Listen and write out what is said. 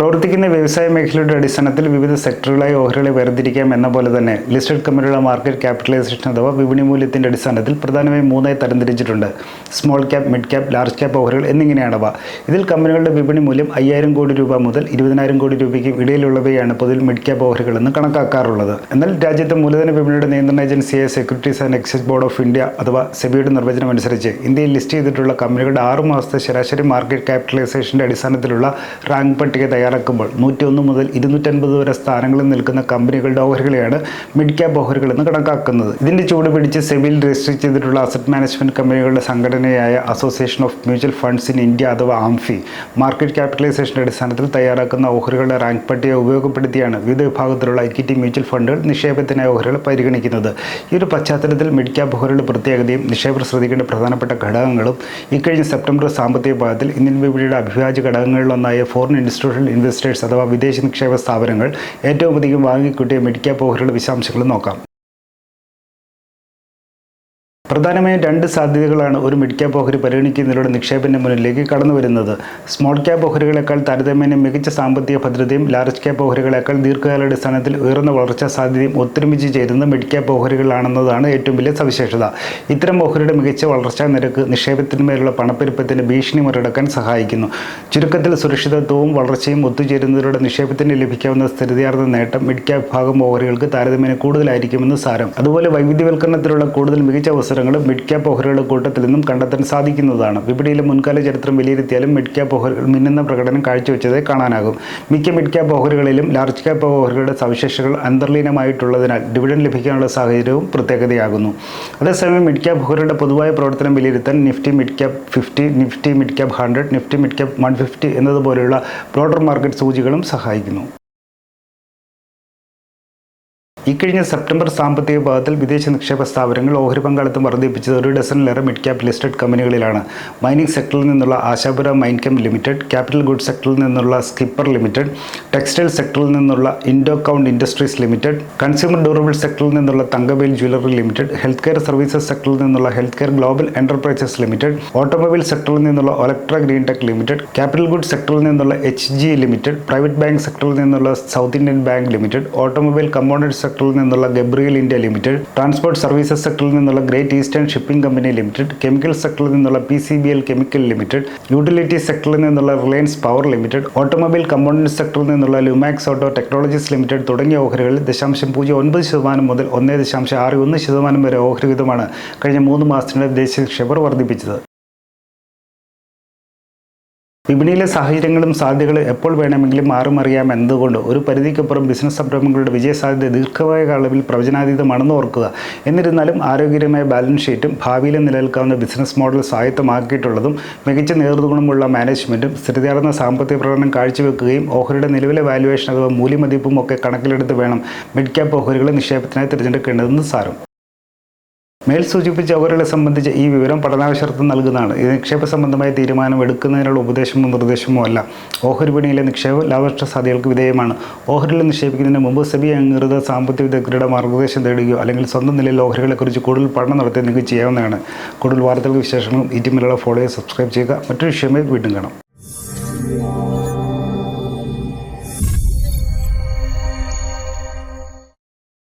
പ്രവർത്തിക്കുന്ന വ്യവസായ മേഖലയുടെ അടിസ്ഥാനത്തിൽ വിവിധ സെക്ടറുകളായി ഓഹരികളെ വേർതിരിക്കാം എന്ന പോലെ തന്നെ ലിസ്റ്റഡ് കമ്പനികളുടെ മാർക്കറ്റ് ക്യാപിറ്റലൈസേഷൻ അഥവാ വിപണി മൂല്യത്തിന്റെ അടിസ്ഥാനത്തിൽ പ്രധാനമായും മൂന്നായി തരംതിരിച്ചിട്ടുണ്ട്. Small cap mid cap large cap ഓഹരികൾ എന്നിങ്ങനെയാണവ ഇതിൽ കമ്പനികളുടെ വിപണി മൂല്യം അയ്യായിരം കോടി രൂപ മുതൽ ഇരുപതിനായിരം കോടി രൂപയ്ക്കും ഇടയിലുള്ളവയാണ് പൊതുവിൽ മിഡ് ക്യാപ് ഓഹരികൾ എന്ന് കണക്കാക്കാറുള്ളത്. എന്നാൽ രാജ്യത്തെ മൂലധന വിപണിയുടെ നിയന്ത്രണ ഏജൻസിയായ Securities and Exchange Board of India അഥവാ സെബിയുടെ നിർവചനം അനുസരിച്ച് ഇന്ത്യയിൽ ലിസ്റ്റ് ചെയ്തിട്ടുള്ള കമ്പനികളുടെ ആറ് മാസത്തെ ശരാശരി മാർക്കറ്റ് ക്യാപിറ്റലൈസേഷന്റെ അടിസ്ഥാനത്തിലുള്ള റാങ്ക് പട്ടിക നൂറ്റി ഒന്ന് മുതൽ ഇരുന്നൂറ്റൻപത് വരെ സ്ഥാനങ്ങളിൽ നിൽക്കുന്ന കമ്പനികളുടെ ഓഹരികളെയാണ് മിഡ് ക്യാപ് ഓഹരികൾ എന്ന് കണക്കാക്കുന്നത്. ഇതിന്റെ ചൂട് പിടിച്ച് സെബിയിൽ രജിസ്റ്റർ ചെയ്തിട്ടുള്ള അസറ്റ് മാനേജ്മെന്റ് കമ്പനികളുടെ സംഘടനയായ association of mutual funds in India അഥവാ ആംഫി മാർക്കറ്റ് ക്യാപിറ്റലൈസേഷന്റെ അടിസ്ഥാനത്തിൽ തയ്യാറാക്കുന്ന ഓഹരികളുടെ റാങ്ക് പട്ടിക ഉപയോഗപ്പെടുത്തിയാണ് വിവിധ വിഭാഗത്തിലുള്ള ഇക്വിറ്റി മ്യൂച്വൽ ഫണ്ടുകൾ നിക്ഷേപത്തിനായി ഓഹരികൾ പരിഗണിക്കുന്നത്. ഈ ഒരു പശ്ചാത്തലത്തിൽ മിഡ് ക്യാപ് ഓഹരികളുടെ പ്രത്യേകതയും നിക്ഷേപർ ശ്രദ്ധിക്കേണ്ട പ്രധാനപ്പെട്ട ഘടകങ്ങളും ഇക്കഴിഞ്ഞ സെപ്റ്റംബർ സാമ്പത്തിക പാദത്തിൽ ഇന്ത്യൻ വിപണിയുടെ അഭിവാജ്യ ഘടകങ്ങളിലൊന്നായ ഫോറിൻ ഇൻസ്റ്റിറ്റ്യൂഷണൽ ഇൻവെസ്റ്റേഴ്സ് അഥവാ വിദേശ നിക്ഷേപ സ്ഥാപനങ്ങൾ ഏറ്റവും അധികം വാങ്ങിക്കൂട്ടിയ മെഡിക്ക ഓഹരികളുടെ വിശദാംശങ്ങൾ നോക്കാം. പ്രധാനമായും രണ്ട് സാധ്യതകളാണ് ഒരു മിഡ് ക്യാപ് ഓഹരി പരിഗണിക്കുന്നതിലൂടെ നിക്ഷേപന്റെ മുന്നിലേക്ക് കടന്നു വരുന്നത്. സ്മോൾ ക്യാപ് ഓഹരികളെക്കാൾ താരതമ്യേന മികച്ച സാമ്പത്തിക ഭദ്രതയും ലാർജ് ക്യാപ് ഓഹരികളെക്കാൾ ദീർഘകാലാടിസ്ഥാനത്തിൽ ഉയർന്ന വളർച്ചാ സാധ്യതയും ഒത്തൊരുമിച്ച് ചേരുന്ന മിഡ് ക്യാപ് ഓഹരികളാണെന്നതാണ് ഏറ്റവും വലിയ സവിശേഷത. ഇത്തരം ഓഹരിയുടെ മികച്ച വളർച്ചാ നിരക്ക് നിക്ഷേപത്തിന്മേലുള്ള പണപ്പെരുപ്പത്തിന്റെ ഭീഷണി മറികടക്കാൻ സഹായിക്കുന്നു. ചുരുക്കത്തിൽ സുരക്ഷിതത്വവും വളർച്ചയും ഒത്തുചേരുന്നതിലൂടെ നിക്ഷേപത്തിന് ലഭിക്കാവുന്ന സ്ഥിരതയാർന്ന നേട്ടം മിഡ് ക്യാപ് ഭാഗം ഓഹരികൾക്ക് താരതമ്യേന കൂടുതലായിരിക്കുമെന്ന് സാരം. അതുപോലെ വൈവിധ്യവൽക്കരണത്തിലുള്ള കൂടുതൽ മികച്ച അവസരങ്ങളും മിഡ് ക്യാപ് ഓഹരികളുടെ കൂട്ടത്തിൽ നിന്നും കണ്ടെത്താൻ സാധിക്കുന്നതാണ്. വിപണിയിലെ മുൻകാല ചരിത്രം വിലയിരുത്തിയാലും മിഡ് ക്യാപ് ഓഹരികൾ മിന്നുന്ന പ്രകടനം കാഴ്ചവെച്ചതേ കാണാനാകും. മിക്ക മിഡ് ക്യാപ് ഓഹരികളിലും ലാർജ് ക്യാപ് ഓഹരികളുടെ സവിശേഷതകൾ അന്തർലീനമായിട്ടുള്ളതിനാൽ ഡിവിഡൻ ലഭിക്കാനുള്ള സാഹചര്യവും പ്രത്യേകതയാകുന്നു. അതേസമയം മിഡ് ക്യാപ് ഓഹരികളുടെ പൊതുവായ പ്രവർത്തനം വിലയിരുത്താൻ Nifty mid cap fifty Nifty mid cap hundred Nifty mid cap one fifty എന്നതുപോലെയുള്ള broader market സൂചികളും സഹായിക്കുന്നു. ഇക്കഴിഞ്ഞ സെപ്റ്റംബർ സാമ്പത്തിക വിഭാഗത്തിൽ വിദേശ നിക്ഷേപ സ്ഥാപനങ്ങൾ ഓഹരി പങ്കാളിത്തം വർദ്ധിപ്പിച്ചത് ഒരു ഡസനിലേറെ മിഡ് ക്യാപ് ലിസ്റ്റഡ് കമ്പനികളിലാണ്. മൈനിങ് സെക്ടറിൽ നിന്നുള്ള Ashapura Minechem limited capital good സെക്ടറിൽ നിന്നുള്ള സ്കിപ്പർ ലിമിറ്റഡ് ടെക്സ്റ്റൈൽ സെക്ടറിൽ നിന്നുള്ള Indo Count Industries limited consumer durable സെക്ടറിൽ നിന്നുള്ള Thangavel jewellery limited health care services സെക്ടറിൽ നിന്നുള്ള health care global enterprises limited automobile സെക്ടറിൽ നിന്നുള്ള Olectra green tech limited capital good സെക്ടറിൽ നിന്നുള്ള H G limited private bank സെക്ടറിൽ നിന്നുള്ള South Indian bank limited automobile component സെക്ടറിൽ നിന്നുള്ള Gabriel India limited transport services സെക്ടറിൽ നിന്നുള്ള great eastern shipping company limited chemical സെക്ടറിൽ നിന്നുള്ള P C B L chemical limited utility സെക്ടറിൽ നിന്നുള്ള Reliance power limited automobile components സെക്ടറിൽ നിന്നുള്ള ലുമാക്സ് ഓട്ടോ ടെക്നോളജീസ് ലിമിറ്റഡ് തുടങ്ങിയ ഓഹരികളിൽ ദശാംശം പൂജ്യം ഒൻപത് ശതമാനം മുതൽ ഒന്നേ ദശാംശം ആറ് ഒന്ന് ശതമാനം വരെ ഓഹരി വിധമാണ് കഴിഞ്ഞ മൂന്ന് മാസത്തിനിടെ ദേശീയ നിക്ഷേപർ വർദ്ധിപ്പിച്ചത്. വിപണിയിലെ സാഹചര്യങ്ങളും സാധ്യതകളും എപ്പോൾ വേണമെങ്കിലും മാറുമറിയാം എന്നതുകൊണ്ട് ഒരു പരിധിക്കപ്പുറം ബിസിനസ് സംരംഭങ്ങളുടെ വിജയസാധ്യത ദീർഘമായ അളവിൽ പ്രവചനാതീതമാണെന്ന് ഓർക്കുക. എന്നിരുന്നാലും ആരോഗ്യകരമായ ബാലൻസ് ഷീറ്റും ഭാവിയിൽ നിലനിൽക്കാവുന്ന ബിസിനസ് മോഡൽ സ്വായത്തമാക്കിയിട്ടുള്ളതും മികച്ച നേതൃഗുണമുള്ള മാനേജ്മെന്റും സ്ഥിരതയാർന്ന സാമ്പത്തിക പ്രകടനം കാഴ്ചവെക്കുകയും ഓഹരിയുടെ നിലവിലെ വാല്യുവേഷൻ അഥവാ മൂല്യമതിപ്പും ഒക്കെ കണക്കിലെടുത്ത് വേണം മിഡ് ക്യാപ് ഓഹരികളെ നിക്ഷേപത്തിനായി തിരഞ്ഞെടുക്കേണ്ടതെന്ന് സാരം. മേൽ സൂചിപ്പിച്ച അവരെ സംബന്ധിച്ച് ഈ വിവരം പഠനാവശ്യർത്ഥം നൽകുന്നതാണ്. ഇത് നിക്ഷേപ സംബന്ധമായ തീരുമാനം എടുക്കുന്നതിനുള്ള ഉപദേശമോ നിർദ്ദേശമോ അല്ല. ഓഹരി വിപണിയിലെ നിക്ഷേപം ലാഭനഷ്ട സാധ്യതകൾക്ക് വിധേയമാണ്. ഓഹരിൽ നിക്ഷേപിക്കുന്നതിന് മുമ്പ് സെബി അംഗീകൃത സാമ്പത്തിക വിദഗ്ധരുടെ മാർഗനിർദ്ദേശം തേടുകയോ അല്ലെങ്കിൽ സ്വന്തം നിലയിൽ ഓഹരികളെക്കുറിച്ച് കൂടുതൽ പഠനം നടത്തി നിങ്ങൾക്ക് ചെയ്യാവുന്നതാണ്. കൂടുതൽ വാർത്തകൾ വിശേഷങ്ങളും ഈ ഫോളോ സബ്സ്ക്രൈബ് ചെയ്യുക. മറ്റൊരു വിഷയമായി വീണ്ടും കാണാം.